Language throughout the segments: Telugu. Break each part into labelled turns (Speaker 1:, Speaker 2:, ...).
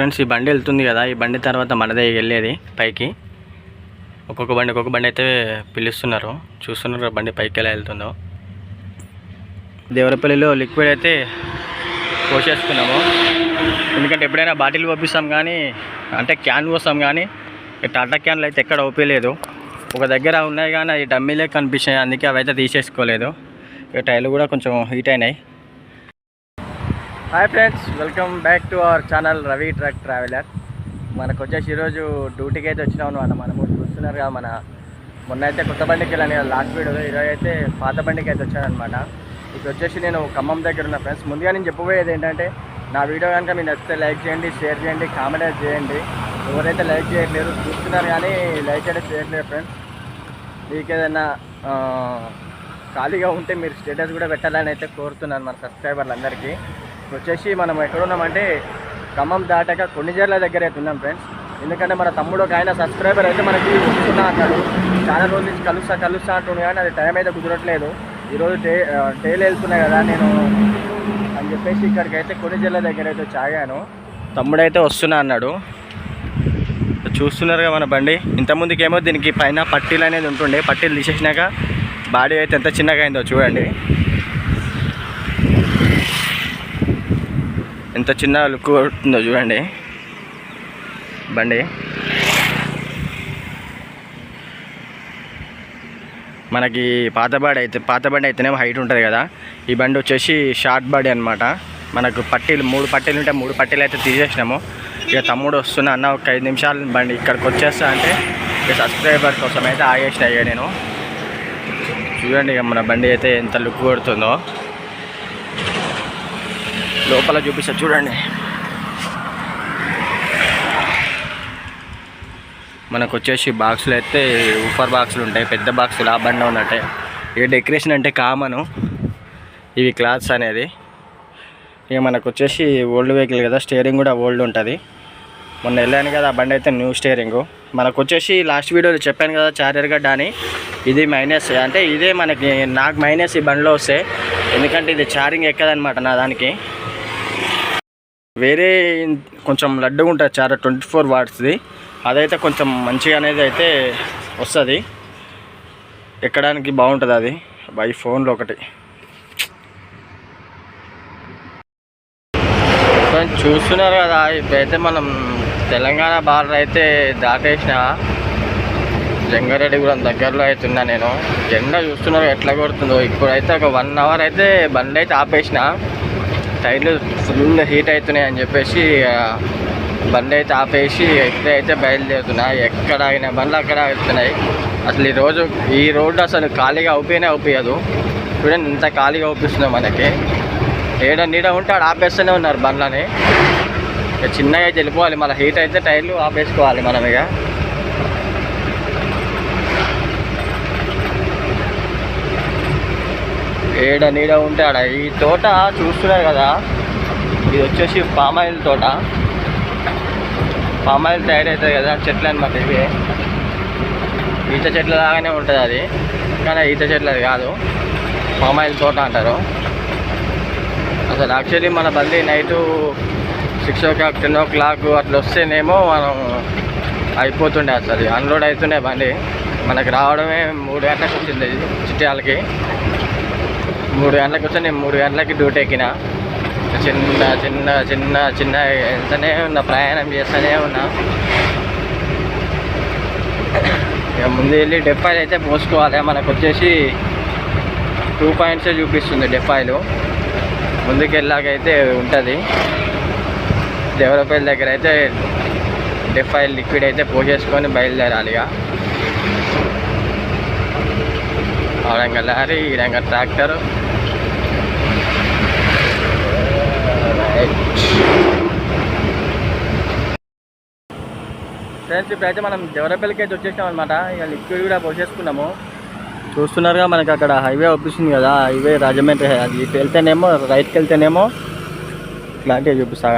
Speaker 1: ఫ్రెండ్స్ ఈ బండి వెళ్తుంది కదా. ఈ బండి తర్వాత మనదే వెళ్ళేది పైకి. ఒక్కొక్క బండి ఒక్కొక్క బండి అయితే పిలుస్తున్నారు. చూస్తున్నారు బండి పైకి ఎలా వెళ్తుందో. దేవరపల్లిలో లిక్విడ్ అయితే పోసేసుకున్నాము. ఎందుకంటే ఎప్పుడైనా బాటిల్ పంపిస్తాం కానీ అంటే క్యాన్ పోస్తాం కానీ టాటా క్యాన్లు అయితే ఎక్కడ ఓపేయలేదు. ఒక దగ్గర ఉన్నాయి కానీ అవి డమ్మీలే కనిపించాయి అందుకే అవి అయితే తీసేసుకోలేదు. ఇక టైర్లు కూడా కొంచెం హీట్ అయినాయి. Hi friends welcome back to our channel Ravi truck traveller మనకు వచ్చేసి ఈరోజు డ్యూటీకి అయితే వచ్చినాం అనమాట మనము చూస్తున్నారు కదా మన మొన్న అయితే కొత్త బండికి వెళ్ళాను లాస్ట్ వీడియోలో ఈరోజు అయితే పాత బండికి అయితే వచ్చానమాట ఇప్పుడు వచ్చేసి నేను ఖమ్మం దగ్గర ఉన్న ఫ్రెండ్స్ ముందుగా నేను చెప్పబోయేది ఏంటంటే నా వీడియో కనుక మీరు నచ్చితే లైక్ చేయండి షేర్ చేయండి కామెంట్ చేయండి. ఎవరైతే లైక్ చేయట్లేరు చూస్తున్నారు కానీ లైక్ అయితే చేయట్లేదు ఫ్రెండ్స్ మీకు ఏదైనా ఖాళీగా ఉంటే మీరు స్టేటస్ కూడా పెట్టాలని అయితే కోరుతున్నాను మన సబ్స్క్రైబర్లు అందరికీ ఇప్పుడు వచ్చేసి మనం ఎక్కడున్నామంటే ఖమ్మం దాటాక కొన్నిజర్ల దగ్గర అయితే ఉన్నాం ఫ్రెండ్స్ ఎందుకంటే మన తమ్ముడు ఒక ఆయన సబ్స్క్రైబర్ అయితే మనకి వస్తున్నా అన్నాడు చాలా రోజుల నుంచి కలుస్తా కలుస్తా అంటుండే కానీ అది టైం అయితే కుదరట్లేదు. ఈరోజు టే టేలు వెళ్తున్నాయి కదా నేను అని చెప్పేసి ఇక్కడికి అయితే కొన్నిజర్ల దగ్గర అయితే చాగాను. తమ్ముడైతే తమ్ముడు అయితే వస్తున్నా అన్నాడు. చూస్తున్నారుగా మన బండి. ఇంతకుముందుకేమో దీనికి పైన పట్టీలు అనేది ఉంటుండే. పట్టీలు తీసేసినాక బాడీ అయితే ఎంత చిన్నగా అయిందో చూడండి. ఎంత చిన్న లుక్ కొడుతుందో చూడండి. బండి. మనకి పాత బండి అయితే పాత బండి అయితేనేమో హైట్ ఉంటుంది కదా. ఈ బండి వచ్చేసి షార్ట్ బాడీ అనమాట మనకు పట్టీలు మూడు పట్టీలు ఉంటే మూడు పట్టీలు అయితే తీసేసినాము. ఇక తమ్ముడు వస్తున్నా అన్న ఒక ఐదు నిమిషాలు బండి ఇక్కడికి వచ్చేస్తా అంటే ఇక సబ్స్క్రైబర్ కోసం అయితే ఆగేసిన ఇక నేను. చూడండి ఇక మన బండి అయితే ఎంత లుక్ కొడుతుందో. లోపల చూపిస్తా చూడండి మనకు వచ్చేసి బాక్సులు అయితే ఊఫర్ బాక్సులు ఉంటాయి పెద్ద బాక్సులు ఆ బండ ఉన్నట్టే. ఇక డెకరేషన్ అంటే కామను. ఇవి క్లాత్స్ అనేది. ఇక మనకు వచ్చేసి ఓల్డ్ వెహికల్ కదా స్టేరింగ్ కూడా ఓల్డ్ ఉంటుంది. మొన్న వెళ్ళాను కదా ఆ బండి అయితే న్యూ స్టేరింగ్. మనకు వచ్చేసి లాస్ట్ వీడియోలో చెప్పాను కదా చార్జర్ గడ్డ అని. ఇది మైనస్ అంటే ఇదే మనకి నాకు మైనస్ ఈ బండిలో వస్తే. ఎందుకంటే ఇది చార్జింగ్ ఎక్కదనమాట నా దానికి. వేరే కొంచెం లడ్డుగా ఉంటుంది చాలా ట్వంటీ ఫోర్ వాట్స్ది. అదైతే కొంచెం మంచిగా అనేది అయితే వస్తుంది. ఎక్కడానికి బాగుంటుంది అది. బై ఫోన్లో ఒకటి. చూస్తున్నారు కదా ఇప్పుడైతే మనం తెలంగాణ బార్డర్ అయితే దాటేసిన. జంగారెడ్డిగూడెం దగ్గరలో అయితే ఉన్నా నేను. ఎండ చూస్తున్నారు ఎట్లా కొడుతుందో. ఇప్పుడైతే ఒక వన్ అవర్ అయితే బండి అయితే ఆపేసిన. టైర్లు ఫుల్ హీట్ అవుతున్నాయి అని చెప్పేసి బండి అయితే ఆపేసి ఎక్కడ అయితే బయలుదేరుతున్నా ఎక్కడ అయిన బండ్లు అక్కడ వెళ్తున్నాయి అసలు ఈ రోజు ఈ రోడ్డు అసలు ఖాళీగా అవుపోయినా అవుపోయదు చూడండి ఇంత ఖాళీగా అవుపిస్తుంది మనకి. ఏడ నీడ ఉంటే ఆడ ఆపేస్తూనే ఉన్నారు బండ్లని. ఇక చిన్నగా అయితే వెళ్ళిపోవాలి. మళ్ళీ హీట్ అయితే టైర్లు ఆపేసుకోవాలి మనం ఇక. ఏడ నీడ ఉంటే ఆడ ఈ తోట చూస్తున్నారు కదా. ఇది వచ్చేసి పామాయిల్ తోట. పామాయిల్ తయారవుతుంది కదా చెట్లు అనమాట ఇవి. ఈత చెట్ల లాగానే ఉంటుంది అది. కానీ ఈత చెట్లు అది కాదు పామాయిల్ తోట అంటారు. అసలు యాక్చువల్లీ మన బండి night six o'clock ten o'clock అట్లా వస్తేనేమో మనం అయిపోతుండే అసలు. అన్లోడ్ అవుతుండే బండి. మనకు రావడమే మూడు గంటలకు వచ్చింది చిట్యాలకి మూడు గంటలకు వచ్చి నేను మూడు గంటలకి డ్యూటీ ఎక్కిన. చిన్న చిన్న చిన్న చిన్న ఎంతనే ఉన్నా ప్రయాణం చేస్తూనే ఉన్నా. ఇక ముందు వెళ్ళి డెఫాయిల్ అయితే పోసుకోవాలి. మనకు వచ్చేసి టూ పాయింట్సే చూపిస్తుంది డెఫాయిల్ ముందుకు వెళ్ళాకైతే ఉంటుంది. దేవరపల్లి దగ్గర అయితే డెఫాయిల్ లిక్విడ్ అయితే పోసేసుకొని బయలుదేరాలి ఇక. ఆడంగా లారీ రంగ ట్రాక్టర్. ఫ్రెండ్స్ ఇప్పుడైతే మనం దేవరపల్లికి అయితే వచ్చేసాం అనమాట ఇక లిక్విడ్ కూడా పోసేసుకున్నాము చూస్తున్నారుగా మనకి అక్కడ హైవే అవుపిస్తుంది కదా హైవే రాజమండ్రి అది ఇటు వెళ్తేనేమో రైట్కి వెళ్తేనేమో ఇట్లాంటివి చూపిస్తా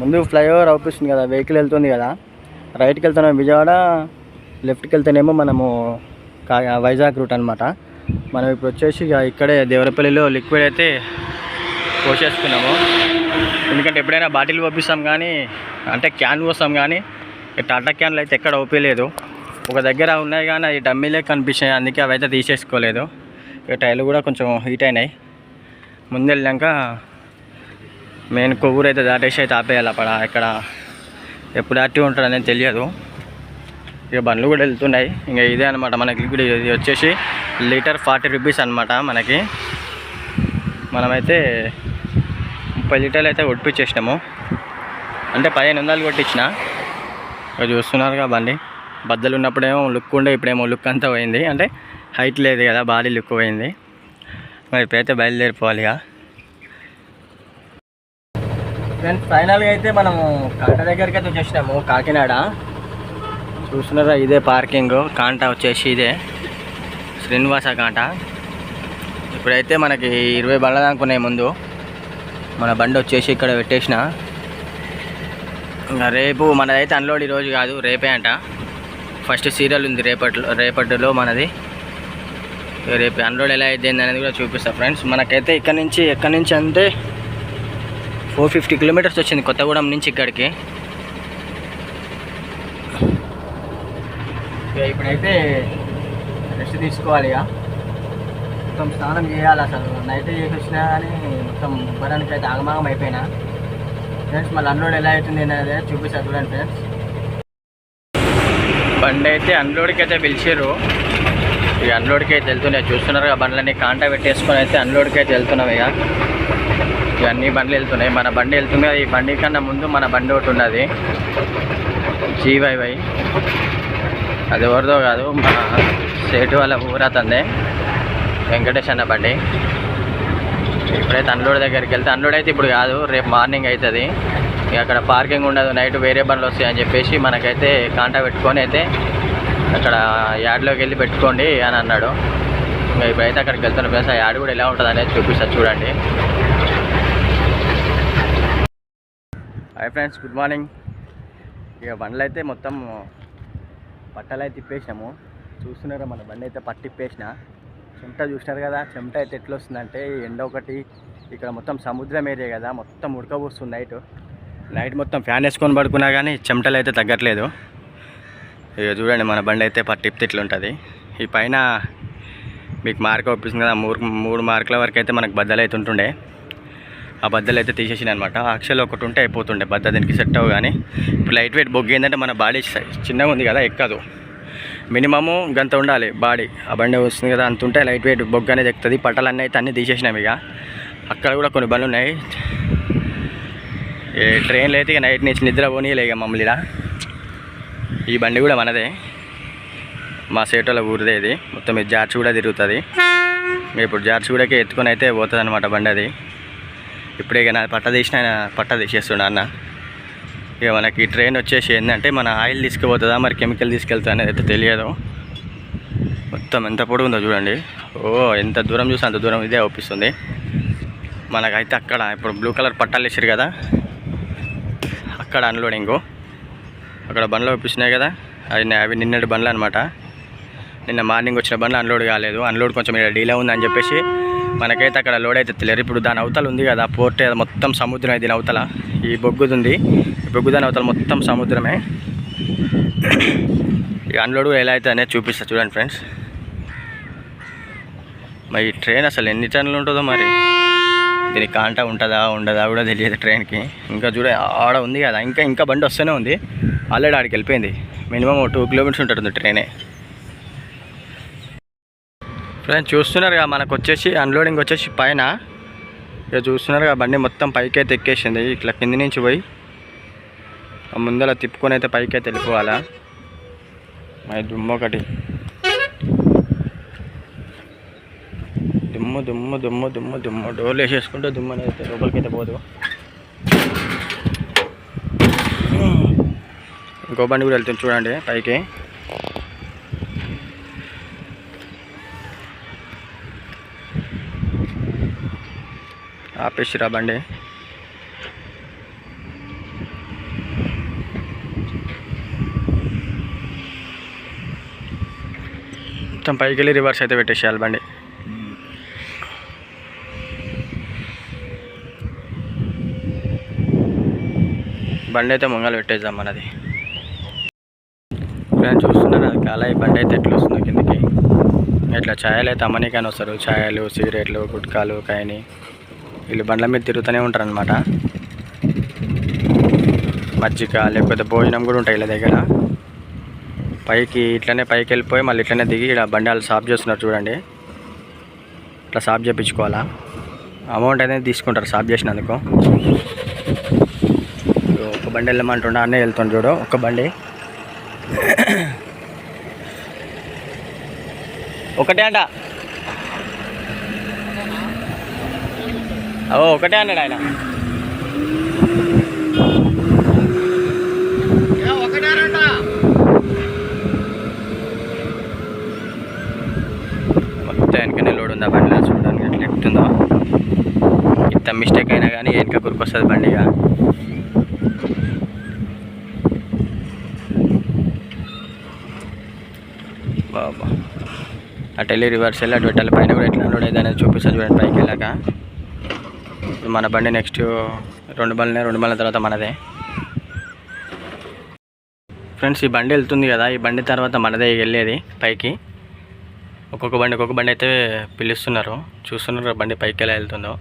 Speaker 1: ముందు ఫ్లైఓవర్ అవుపిస్తుంది కదా వెహికల్ వెళ్తుంది కదా. రైట్కి వెళ్తున్నాం విజయవాడ లెఫ్ట్కి వెళ్తేనేమో మనము కా- వైజాగ్ రూట్ అనమాట మనం ఇప్పుడు వచ్చేసి ఇక ఇక్కడే దేవరపల్లిలో లిక్విడ్ అయితే పోసేసుకున్నాము. ఎందుకంటే ఎప్పుడైనా బాటిల్ పంపిస్తాం కానీ అంటే క్యాన్ పోస్తాం కానీ టాటా క్యాన్లు అయితే ఎక్కడ ఓపలేదు ఒక దగ్గర ఉన్నాయి కానీ అవి డమ్మీలే కనిపించాయి. అందుకే అవి అయితే తీసేసుకోలేదు. ఇక టైర్లు కూడా కొంచెం హీట్ అయినాయి. ముందు వెళ్ళాక మెయిన్ కొవ్వూరు అయితే దాటేసి అయితే ఆపేయాలి అక్కడ. ఇక్కడ ఎప్పుడు యాక్టివ్ ఉంటాడు అనేది తెలియదు. ఇక బండ్లు కూడా వెళ్తున్నాయి. ఇంకా ఇదే అనమాట మనకి లిక్విడ్ ఇది వచ్చేసి లీటర్ ఫార్టీ రూపీస్ అనమాట మనకి. మనమైతే ముప్పై లీటర్లు అయితే కొట్టించేసినాము అంటే పదిహేను వందలు కొట్టించిన. ఇక చూస్తున్నారుగా బండి. బద్దలు ఉన్నప్పుడేమో లుక్ ఉండే ఇప్పుడేమో లుక్ అంతా పోయింది. అంటే హైట్ లేదు కదా బాడీ లుక్ పోయింది. మరి ఇప్పుడైతే బయలుదేరిపోవాలి ఇక. ఫ్రెండ్స్ ఫైనల్గా అయితే మనము కాట దగ్గరికి అయితే వచ్చేసినాము కాకినాడ. చూస్తున్నారా? ఇదే పార్కింగ్. కాంట వచ్చేసి ఇదే. శ్రీనివాస కాంట. ఇప్పుడైతే మనకి ఇరవై బండ్లు అనుకున్నాయి ముందు. మన బండి వచ్చేసి ఇక్కడ పెట్టేసిన. ఇంకా రేపు మనదైతే అన్లోడ్ ఈరోజు కాదు రేపే అంట. ఫస్ట్ సీరియల్ ఉంది రేపట్లో రేపటిలో మనది. రేపు అన్లోడ్ ఎలా అయితే అనేది కూడా చూపిస్తా ఫ్రెండ్స్. మనకైతే ఇక్కడ నుంచి ఎక్కడి నుంచి అంటే ఫోర్ ఫిఫ్టీ కిలోమీటర్స్ వచ్చింది కొత్తగూడెం నుంచి ఇక్కడికి. ఇప్పుడైతే రెస్ట్ తీసుకోవాలి ఇక. మొత్తం స్నానం చేయాలి అసలు. నైట్ చేసి వచ్చినా కానీ మొత్తం ఉబ్బరానికి అయితే ఆగమాగం అయిపోయినా. ఫ్రెండ్స్ మళ్ళీ అన్లోడ్ ఎలా అవుతుంది అనేది చూపిస్తా చూడండి ఫ్రెండ్స్ బండి అయితే అన్లోడ్కి అయితే పిలిచారు ఇక అన్లోడ్కి అయితే వెళ్తున్నాయి చూస్తున్నారు ఆ బండ్లన్నీ కాంటా పెట్టేసుకొని అయితే అన్లోడ్కి అయితే వెళ్తున్నాం ఇక. ఇవన్నీ బండ్లు వెళ్తున్నాయి. మన బండి వెళ్తుంది ఈ బండి కన్నా ముందు మన బండి ఒకటి ఉన్నది. జీవైవై అది ఎవరిదో కాదు మా సేటు వాళ్ళ ఊరతంది వెంకటేష్ అన్న బండి. ఇప్పుడైతే అన్లోడ్ దగ్గరికి వెళ్తే అన్లోడ్ అయితే ఇప్పుడు కాదు రేపు మార్నింగ్ అవుతుంది ఇక అక్కడ పార్కింగ్ ఉండదు నైట్ వేరే బండ్లు వస్తాయని చెప్పేసి మనకైతే కాంటా పెట్టుకొని అయితే అక్కడ యాడ్లోకి వెళ్ళి పెట్టుకోండి అని అన్నాడు. ఇంకా ఇప్పుడైతే అక్కడికి వెళ్తున్న ప్లేస్ ఆ యాడ్ కూడా ఎలా ఉంటుంది అనేది చూపిస్తా చూడండి. హాయ్ ఫ్రెండ్స్ గుడ్ మార్నింగ్ ఇక బండ్లు అయితే మొత్తం పట్టలు అయితే తిప్పేసినాము. చూస్తున్నారా మన బండి అయితే పట్టిప్పేసిన చెమట చూసినారు కదా చెమట అయితే ఎట్లా వస్తుందంటే ఎండ ఒకటి ఇక్కడ మొత్తం సముద్రం ఏరియా కదా మొత్తం ఉడకబోస్తుంది నైట్. నైట్ మొత్తం ఫ్యాన్ వేసుకొని పడుకున్నా కానీ చెమటలు అయితే తగ్గట్లేదు. ఇక చూడండి మన బండి అయితే పట్టిప్తే ఇట్లుంటుంది ఈ పైన మీకు మార్క్ అవుపిస్తుంది కదా మూడు మూడు మార్కుల వరకు అయితే మనకు బద్దలు అవుతుంటుండే ఆ బద్దలు అయితే తీసేసిన అనమాట అక్షలు ఒకటి ఉంటే అయిపోతుండే బద్ద దీనికి సెట్ అవ్వ కానీ ఇప్పుడు లైట్ వెయిట్ బొగ్గు ఏంటంటే మన బాడీ చిన్నగా ఉంది కదా ఎక్కదు మినిమము గంత ఉండాలి బాడీ. ఆ బండి వస్తుంది కదా అంత ఉంటే లైట్ వెయిట్ బొగ్గు అనేది ఎక్కుతుంది. పట్టాలన్నీ అయితే అన్నీ తీసేసినాం ఇక. అక్కడ కూడా కొన్ని బండ్లు ఉన్నాయి. ఏ ట్రైన్లో అయితే ఇక నైట్ నుంచి నిద్ర పోనీయలేక ఇక మమ్మల్ని ఈ బండి కూడా మనదే. మా సేటోల ఊరిదే ఇది. మొత్తం ఇది జార్చి కూడా తిరుగుతుంది. ఇప్పుడు జార్చి కూడాకి ఎత్తుకొని అయితే పోతుంది అనమాట బండి అది. ఇప్పుడే కానీ నా పట్ట తీసిన ఆయన పట్ట తీసేస్తుండ అన్న. ఇక మనకి ట్రైన్ వచ్చేసి ఏంటంటే మన ఆయిల్ తీసుకుపోతుందా మరి కెమికల్ తీసుకెళ్తా అనేది అయితే తెలియదు. మొత్తం ఎంత పొడుగు ఉందో చూడండి. ఓ ఎంత దూరం చూసి అంత దూరం ఇదే అవుపిస్తుంది మనకైతే అక్కడ ఇప్పుడు బ్లూ కలర్ పట్టాలు వేసారు కదా. అక్కడ అన్లోడింగు అక్కడ బండ్లు అవుపిస్తున్నాయి కదా. అవి అవి నిన్నటి బండ్లు అనమాట నిన్న మార్నింగ్ వచ్చిన బండ్లు అన్లోడ్ కాలేదు. అన్లోడ్ కొంచెం డీలే ఉందని చెప్పేసి మనకైతే అక్కడ లోడ్ అయితే తెలియదు. ఇప్పుడు దాని అవతల ఉంది కదా పోర్ట్ మొత్తం సముద్రం దీని అవతల. ఈ బొగ్గుది ఉంది ఈ బొగ్గు దాని అవతల మొత్తం సముద్రమే. ఈ అన్లోడ్ ఎలా అయితే అనేది చూపిస్తా. చూడండి ఫ్రెండ్స్ మరి ఈ ట్రైన్ అసలు ఎన్ని టన్నులు ఉంటుందో మరి. దీనికి కాంటా ఉంటుందా ఉండదా కూడా తెలియదు ట్రైన్కి ఇంకా చూడ ఆడ ఉంది కదా ఇంకా ఇంకా బండి వస్తూనే ఉంది. ఆల్రెడీ ఆడికి వెళ్ళిపోయింది. మినిమం టూ కిలోమీటర్స్ ఉంటుంది ట్రైనే ఫ్రెండ్స్ చూస్తున్నారు మనకు వచ్చేసి అన్లోడింగ్ వచ్చేసి పైన. ఇక చూస్తున్నారు బండి మొత్తం పైకి అయితే ఎక్కేసింది. ఇట్లా కింది నుంచి పోయి ముందర తిప్పుకొని అయితే పైకి అయితే వెళ్ళిపోవాలా దుమ్ము ఒకటి. దుమ్ము దుమ్ము దుమ్ము దుమ్ము దుమ్ము. డోర్లు వేసేసుకుంటే దుమ్ము అనేది అయితే లోపలికి అయితే పోదు. ఇంకో బండి కూడా వెళ్తుంది చూడండి పైకి. ఆపేసి బండి. మొత్తం పైకి వెళ్ళి రివర్స్ అయితే పెట్టేసేయాలి బండి. బండి అయితే ముంగలు పెట్టేద్దాం మనది. నేను చూస్తున్నాను అది కాలాయి బండి అయితే ఎట్లా వస్తుందో కిందకి. ఇట్లా ఛాయలు అయితే అమ్మనికైనా వస్తారు. ఛాయలు సిగరెట్లు గుట్కాలు కాయని. వీళ్ళు బండ్ల మీద తిరుగుతూనే ఉంటారు అనమాట మజ్జిగ లేకపోతే భోజనం కూడా ఉంటాయి వీళ్ళ దగ్గర. పైకి ఇట్లనే పైకి వెళ్ళిపోయి మళ్ళీ ఇట్లనే దిగి ఇలా బండి వాళ్ళు సాఫ్ చేస్తున్నారు చూడండి. ఇట్లా సాఫ్ చేయించుకోవాలా అమౌంట్ అనేది తీసుకుంటారు సాఫ్ చేసినందుకు. ఒక బండి వెళ్ళమంటుండే అన్నీ వెళ్తుండు చూడు ఒక బండి. ఒకటే అంట. ఓ ఒకటే అన్నాడు ఆయన. మొత్తం వెనకనే లోడ్ ఉంది ఆ బండిలో? చూడడానికి ఎట్లా ఎక్కుతుందో ఇంత మిస్టేక్ అయినా కానీ వెనక గురికొస్తుంది బండిగా బాబా. అటు వెళ్ళి రివర్స్ వెళ్ళి అటు పెట్టాలి. పైన కూడా ఎట్లా లోడ్ అయితే అనేది చూపిస్తుంది చూడండి పైకి వెళ్ళాక. ఇప్పుడు మన బండి నెక్స్ట్ రెండు బండ్లే రెండు బండ్ల తర్వాత మనదే. ఫ్రెండ్స్ ఈ బండి వెళ్తుంది కదా ఈ బండి తర్వాత మనదే వెళ్ళేది పైకి. ఒక్కొక్క బండి ఒక్కొక్క బండి అయితే పిలుస్తున్నారు. చూస్తున్నారు బండి పైకి ఎలా వెళ్తుందో.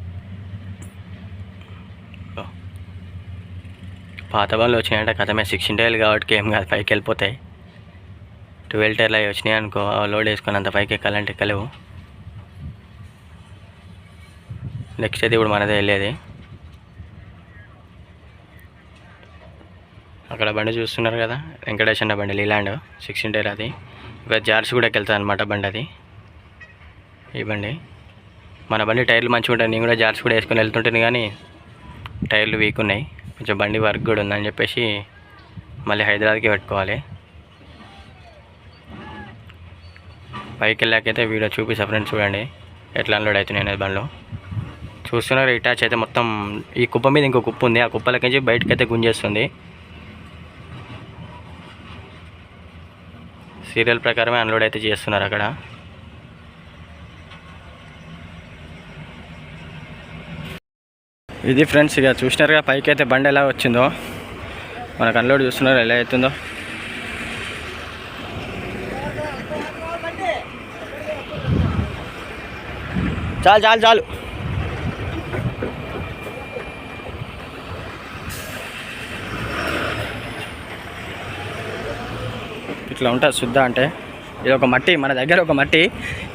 Speaker 1: పాత బండ్లు వచ్చినాయంటే కథమే సిక్స్టీన్ టైర్లు కాబట్టి ఏం కాదు పైకి వెళ్ళిపోతాయి. ట్వెల్వ్ టైర్లు అవి వచ్చినాయి అనుకో లోడ్ వేసుకొని అంత పైకి ఎక్కాలంటే ఎక్కలేవు. నెక్స్ట్ అయితే ఇప్పుడు మనదే వెళ్ళేది. అక్కడ బండి చూస్తున్నారు కదా వెంకటేష్ అన్న బండి లీలాండ్ సిక్స్టీన్ టైర్ అది. ఇక జార్స్ కూడా వెళ్తుంది అనమాట బండి అది. ఈ బండి. మన బండి టైర్లు మంచిగా ఉంటాయి నేను కూడా జార్స్ కూడా వేసుకొని వెళ్తుంటుంది కానీ టైర్లు వీక్ ఉన్నాయి. కొంచెం బండి వర్క్ కూడా ఉందని చెప్పేసి మళ్ళీ హైదరాబాద్కి పెట్టుకోవాలి. పైకి వెళ్ళాకైతే వీడియో చూపిస్తా ఫ్రెండ్స్ చూడండి ఎట్లా అన్లోడ్ అవుతున్నాయి బండ్లో. చూస్తున్నారు. ఇటాచ్ అయితే మొత్తం ఈ కుప్ప మీద ఇంకో కుప్ప ఉంది. ఆ కుప్పలకి నుంచి అయితే గుంజేస్తుంది. సీరియల్ ప్రకారమే అన్లోడ్ అయితే చేస్తున్నారు అక్కడ. ఇది ఫ్రెండ్స్ ఇక చూసినారుగా పైకి అయితే బండి ఎలా వచ్చిందో. మనకు అన్లోడ్ చూస్తున్నారు ఎలా అవుతుందో. చాలు చాలు చాలు. ఇట్లా ఉంటుంది శుద్ధ అంటే. ఇది ఒక మట్టి మన దగ్గర ఒక మట్టి.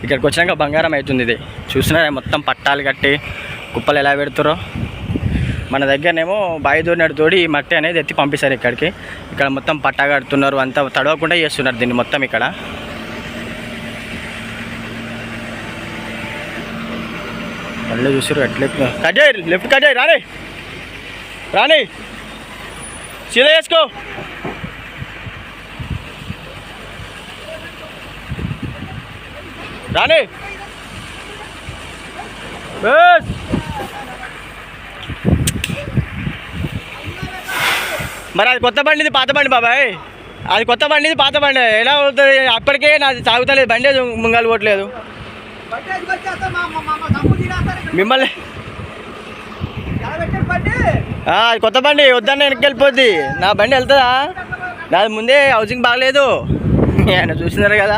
Speaker 1: ఇక్కడికి వచ్చినాక బంగారం అవుతుంది ఇది. చూసినారా మొత్తం పట్టాలు కట్టి కుప్పలు ఎలా పెడతారో మన దగ్గరనేమో బాయి దూరినట్టు తోడి ఈ మట్టి అనేది ఎత్తి పంపిస్తారు ఇక్కడికి. ఇక్కడ మొత్తం పట్టా కడుతున్నారు అంతా తడవకుండా చేస్తున్నారు దీన్ని మొత్తం ఇక్కడ. మళ్ళీ చూసారు ఎట్లా కట్ చేయి లెఫ్ట్ కట్ చేయి రాని. రాని. సీదా వేసుకో. రాని బస్. మరి అది కొత్త బండిది పాత బండి బాబాయ్. అది కొత్త బండిది పాత బండి. ఎలా అవుతుంది? అప్పటికే నాది సాగుతలేదు. బండి ముంగాలు పోవట్లేదు మిమ్మల్ని అది కొత్త బండి. వద్దన్న వెనక్కి వెళ్ళిపోద్ది. నా బండి వెళ్తుందా? నాది ముందే హౌసింగ్ బాగలేదు. ఆయన చూసినారు కదా.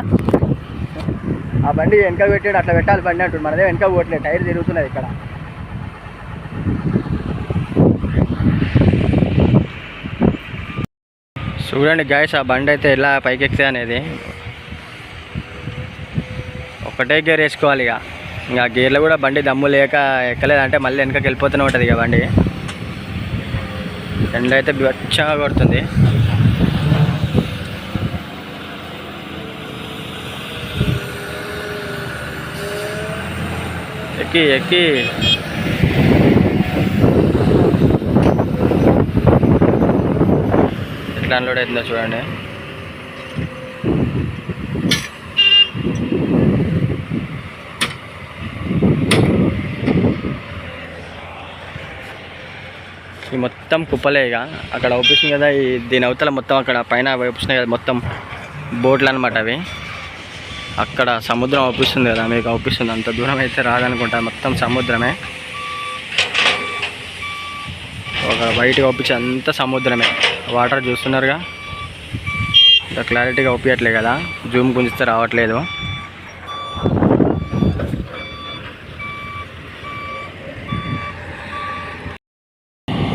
Speaker 1: ఆ బండి వెనక పెట్టాడు అట్లా పెట్టాలి బండి అంటుంది మనదే వెనక పోవట్లేదు టైర్ తిరుగుతున్నది ఇక్కడ. చూడండి గాయస్ ఆ బండి అయితే ఎలా పైకి అనేది. ఒకటే గేర్ వేసుకోవాలి ఇక. ఇంకా గేర్లో కూడా బండి దమ్ము లేక ఎక్కలేదంటే మళ్ళీ వెనకకి వెళ్ళిపోతూనే ఉంటుంది ఇక బండి. ఎండ అయితే బచ్చగా కొడుతుంది. ఎక్కి ఎక్కి. ఎట్లా అన్లోడ్ అవుతుందో చూడండి. ఈ మొత్తం కుప్పలే ఇక. అక్కడ అవుపిస్తుంది కదా ఈ దీని అవతల మొత్తం అక్కడ పైన అవుపిస్తున్నాయి కదా మొత్తం. బోట్లు అనమాట అవి. అక్కడ సముద్రం అవుపిస్తుంది కదా మీకు అవుపిస్తుంది అంత దూరం అయితే రాదనుకుంటా మొత్తం సముద్రమే. ఒక వైట్గా ఒప్పించి అంత సముద్రమే. వాటర్ చూస్తున్నారుగా? ఇంత క్లారిటీగా ఒప్పియట్లే కదా జూమ్ గుంజిస్తే రావట్లేదు.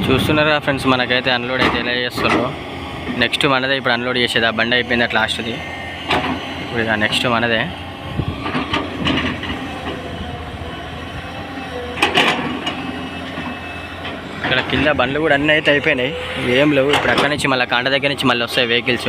Speaker 1: చూస్తున్నారా ఫ్రెండ్స్ మనకైతే అన్లోడ్ అయితే ఎలా చేస్తుండ్రో నెక్స్ట్ మనదే ఇప్పుడు అన్లోడ్ చేసేది ఆ బండి అయిపోయింది అట్లా లాస్ట్ది. ఇప్పుడు ఇలా నెక్స్ట్ మనదే. ఇక్కడ కింద బండ్లు కూడా అన్నీ అయితే అయిపోయినాయి. ఏం లేవు. ఇప్పుడు అక్కడ నుంచి మళ్ళీ కాండ దగ్గర నుంచి మళ్ళీ వస్తాయి వెహికల్స్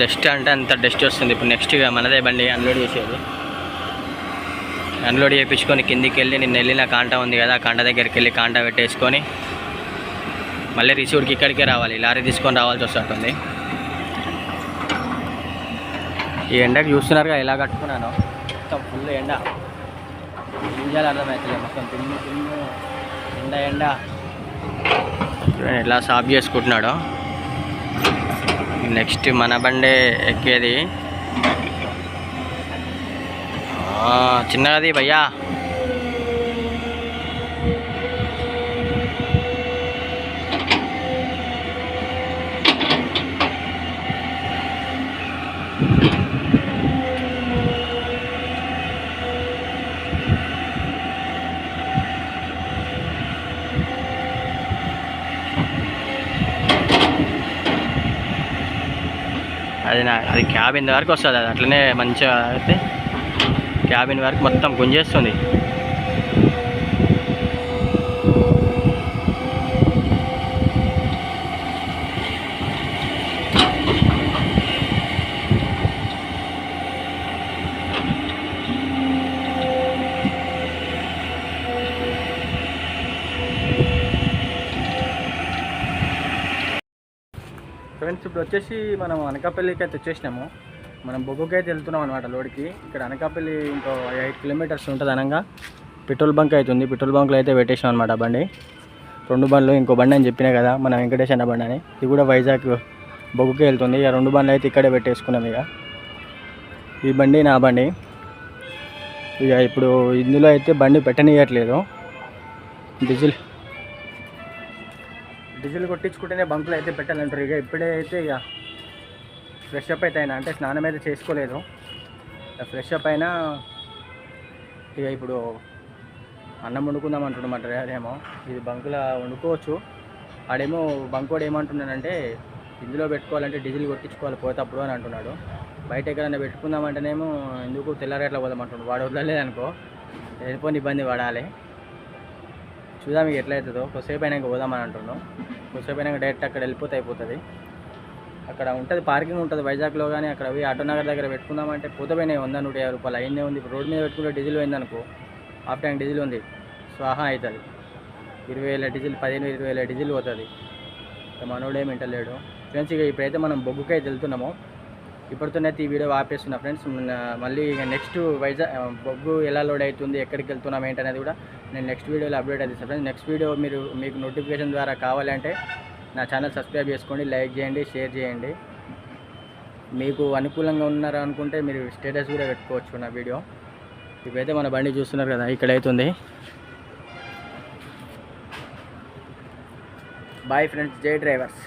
Speaker 1: డస్ట్ అంటే అంత డస్ట్ వస్తుంది. ఇప్పుడు నెక్స్ట్ ఇక మనదే బండి అన్లోడ్ చేసేది. అన్లోడ్ చేయించుకొని కిందికి వెళ్ళి నిన్న వెళ్ళిన కాంటా ఉంది కదా కాంట దగ్గరికి వెళ్ళి కాంటా పెట్టేసుకొని మళ్ళీ రిసీవ్డ్కి ఇక్కడికే రావాలి. లారీ తీసుకొని రావాల్సి వస్తుంది. ఈ ఎండకి చూస్తున్నారుగా ఎలా కట్టుకున్నాను. మొత్తం ఫుల్ ఎండ. అర్థమవుతుంది మొత్తం తిన్ను తిన్ను ఎండ ఎండ. ఎట్లా సాఫ్ చేసుకుంటున్నాడో. నెక్స్ట్ మన బండే ఎక్కేది. చిన్నది భయ్యా. అది నా అది క్యాబిన్ వరకు వస్తుంది. అది అట్లనే మంచిగా అయితే క్యాబిన్ వరకు మొత్తం గుంజేస్తుంది. ఫ్రెండ్స్ ఇప్పుడు వచ్చేసి మనం అనకాపల్లికి అయితే వచ్చేసినాము. మనం బొగ్గుకి అయితే వెళ్తున్నాం అనమాట లోడ్కి ఇక్కడ అనకాపల్లి ఇంకో ఎయిట్ కిలోమీటర్స్ ఉంటుంది అనగా. పెట్రోల్ బంక్ అవుతుంది పెట్రోల్ బంక్లో అయితే పెట్టేసాం అనమాట బండి. రెండు బండ్లు ఇంకో బండి అని చెప్పినా కదా మన వెంకటేష్ అన్న బండి అని. ఇది కూడా వైజాగ్ బొగ్గుకి వెళ్తుంది. ఇక రెండు బండ్లు అయితే ఇక్కడే పెట్టేసుకున్నాం ఇక. ఈ బండి నా బండి. ఇక ఇప్పుడు ఇందులో అయితే బండి పెట్టనియట్లేదు. డీజిల్ డీజిల్ కొట్టించుకుంటేనే బంకులు అయితే పెట్టాలంటారు. ఇక ఇప్పుడే అయితే ఇక ఫ్రెష్ అప్ అయితే అయినా అంటే స్నానం అయితే చేసుకోలేదు. ఫ్రెష్అప్ ఫ్రెష్ అప్ అయినా ఇక ఇప్పుడు అన్నం వండుకుందాం అంటున్నమాట అదేమో. ఇది బంకులో వండుకోవచ్చు. ఆడేమో బంకోడు ఏమంటున్నాడంటే ఇందులో పెట్టుకోవాలంటే డీజిల్ కొట్టించుకోవాలి పోతప్పుడు అని అంటున్నాడు. బయట ఎక్కడైనా పెట్టుకుందామంటేనేమో ఎందుకు తెల్లారేట్లా పోదామంటున్నాడు వాడు వదలలేదనుకో. వెళ్ళిపోని ఇబ్బంది పడాలి. చూద్దాం ఇక ఎట్లయితుందో. అవుతుందో కొద్దిసేపు అయినాక పోదామని అంటున్నాం. కొద్దిసేపు అయినాక డైరెక్ట్ అక్కడ వెళ్ళిపోతే అయిపోతుంది. అక్కడ ఉంటుంది పార్కింగ్ ఉంటుంది వైజాగ్లో కానీ అక్కడ పోయి ఆటో నగర్ దగ్గర పెట్టుకుందామంటే పోతే వంద నూట యాభై రూపాయలు అయిందే ఉంది. ఇప్పుడు రోడ్ మీద పెట్టుకుంటే డీజిల్ పోయిందనుకో హాఫ్ ట్యాంక్ డీజిల్ ఉంది. స్వాహా అవుతుంది. ఇరవై వేల డీజిల్ పదిహేను ఇరవై వేల డీజిల్ పోతుంది. ఇక ఇంటలేడు ఫ్రెండ్స్ ఇక ఇప్పుడైతే మనం బొగ్గుకైతే వెళ్తున్నాము ఇప్పటితోనైతే ఈ వీడియో ఆపేస్తున్నా ఫ్రెండ్స్. మళ్ళీ ఇక నెక్స్ట్ వైజాగ్ బొగ్గు ఎలా లోడ్ అవుతుంది ఎక్కడికి వెళ్తున్నాం ఏంటనేది కూడా నేను నెక్స్ట్ వీడియోలో అప్డేట్ అయితే ఫ్రెండ్స్. నెక్స్ట్ వీడియో మీరు మీకు నోటిఫికేషన్ ద్వారా కావాలంటే నా ఛానల్ సబ్స్క్రైబ్ చేసుకోండి లైక్ చేయండి షేర్ చేయండి. మీకు అనుకూలంగా ఉన్నారు అనుకుంటే మీరు స్టేటస్ కూడా పెట్టుకోవచ్చు నా వీడియో ఇప్పుడైతే మన బండి చూస్తున్నారు కదా ఇక్కడ అవుతుంది బాయ్ ఫ్రెండ్స్ జై డ్రైవర్స్.